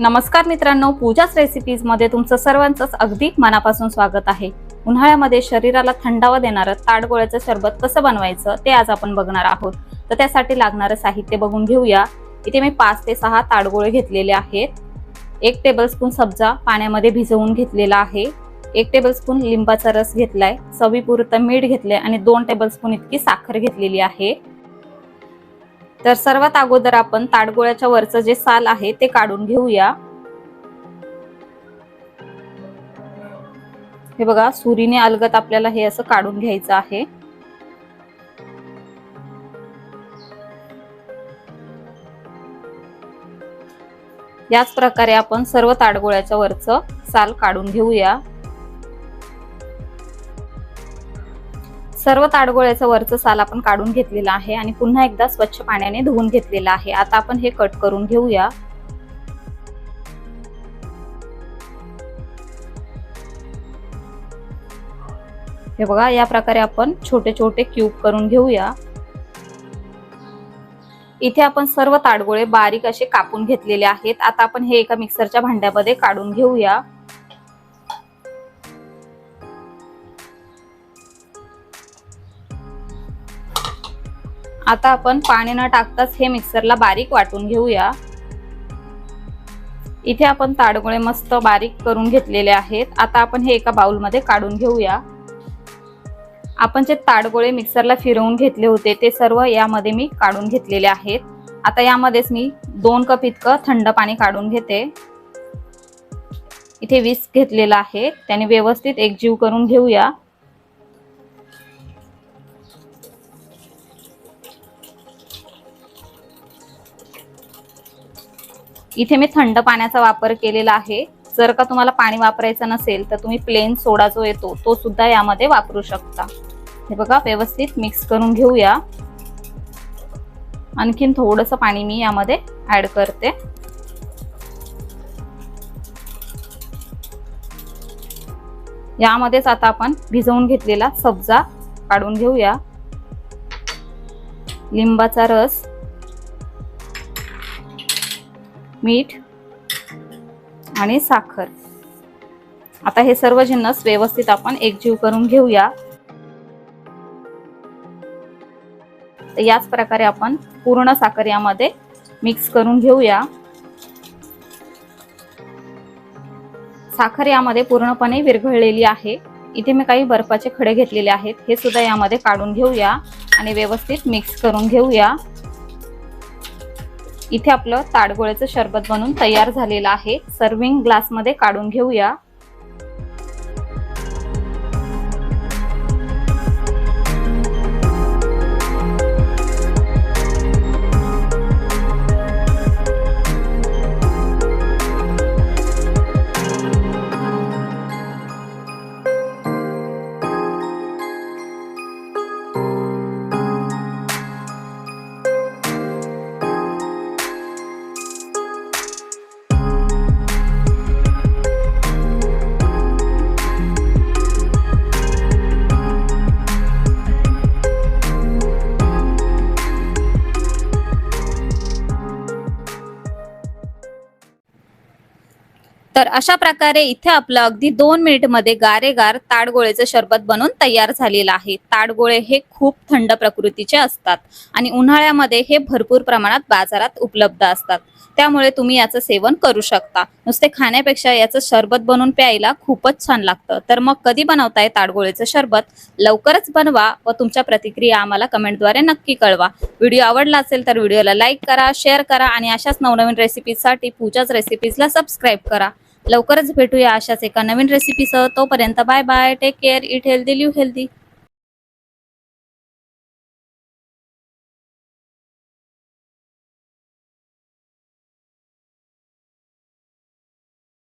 नमस्कार मित्रांनो पूजाच रेसिपीजमध्ये तुमचं सर्वांचंच अगदी मनापासून स्वागत आहे. उन्हाळ्यामध्ये शरीराला थंडावा देणारं ताडगोळ्याचं सरबत कसं बनवायचं ते आज आपण बघणार आहोत. तर त्यासाठी लागणारं साहित्य बघून घेऊया. इथे मी पाच ते सहा ताडगोळे घेतलेले आहेत. एक टेबलस्पून सब्जा पाण्यामध्ये भिजवून घेतलेला आहे. एक टेबलस्पून लिंबाचा रस घेतलाय. चवीपुरतं मीठ घेतलंय आणि दोन टेबलस्पून इतकी साखर घेतलेली आहे. तर सर्वात अगोदर आपण ताडगोळ्याच्या वरचं जे साल आहे ते काढून घेऊया. हे बघा सुरीने अलगत आपल्याला हे असं काढून घ्यायचं आहे. याच प्रकारे आपण सर्व ताडगोळ्याच्या वरचं साल काढून घेऊया. सर्व ताडगोळ्याचं वरचं साल आपण काढून घेतलेलं आहे आणि पुन्हा एकदा स्वच्छ पाण्याने धुवून घेतलेलं आहे. आता आपण हे कट करून घेऊया. हे बघा या प्रकारे आपण छोटे छोटे क्यूब करून घेऊया. इथे आपण सर्व ताडगोळे बारीक असे कापून घेतलेले आहेत. आता आपण हे एका मिक्सरच्या भांड्यामध्ये काढून घेऊया. आता आपण पाणी न टाकताच हे मिक्सरला बारीक वाटून घेऊया. इथे आपण ताडगोळे मस्त बारीक करून घेतलेले आहेत. आता आपण हे एका बाउलमध्ये काढून घेऊया. आपण जे ताडगोळे मिक्सरला फिरवून घेतले होते ते सर्व यामध्ये मी काढून घेतलेले आहेत. आता यामध्येच मी दोन कप इतकं थंड पाणी काढून घेते. इथे वीस घेतलेलं आहे. त्याने व्यवस्थित एकजीव करून घेऊया. इथे मी थंड पाण्याचा वापर केलेला आहे. जर का तुम्हाला पाणी वापरायचं नसेल तर तुम्ही प्लेन सोडा जो येतो तो सुद्धा यामध्ये वापरू शकता. हे बघा व्यवस्थित मिक्स करून घेऊया. आणखीन थोडंसं पाणी मी यामध्ये ॲड करते. यामध्येच आता आपण भिजवून घेतलेला सब्जा काढून घेऊया. लिंबाचा रस. मीठ आणि साखर. आता हे सर्व जिन्नस व्यवस्थित आपण एकजीव करून घेऊया. याच प्रकारे आपण पूर्ण साखर यामध्ये मिक्स करून घेऊया. साखर यामध्ये पूर्णपणे विरघळलेली आहे. इथे मी काही बर्फाचे खडे घेतलेले आहेत. हे सुद्धा यामध्ये काढून घेऊया आणि व्यवस्थित मिक्स करून घेऊया. इथे आपलं ताडगोळ्याचं शरबत बनून तयार झालेलं आहे. सर्विंग ग्लासमध्ये काढून घेऊया. अशा प्रकारे इथे आपलं अगदी दोन मिनिटमध्ये गारेगार ताडगोळेचं शरबत बनून तयार झालेलं आहे. ताडगोळे हे खूप थंड प्रकृतीचे असतात आणि उन्हाळ्यामध्ये हे भरपूर प्रमाणात बाजारात उपलब्ध असतात. त्यामुळे तुम्ही याचं सेवन करू शकता. नुसते खाण्यापेक्षा याचं शरबत बनवून प्यायला खूपच छान लागतं. तर मग कधी बनवताय ताडगोळेचं शरबत? लवकरच बनवा व तुमच्या प्रतिक्रिया आम्हाला कमेंटद्वारे नक्की कळवा. व्हिडिओ आवडला असेल तर व्हिडिओला लाईक करा शेअर करा आणि अशाच नवनवीन रेसिपीजसाठी पूजाच रेसिपीजला सबस्क्राईब करा. लवकरच भेटूया अशाच एका नवीन रेसिपीसह तोपर्यंत bye bye take care eat healthy live healthy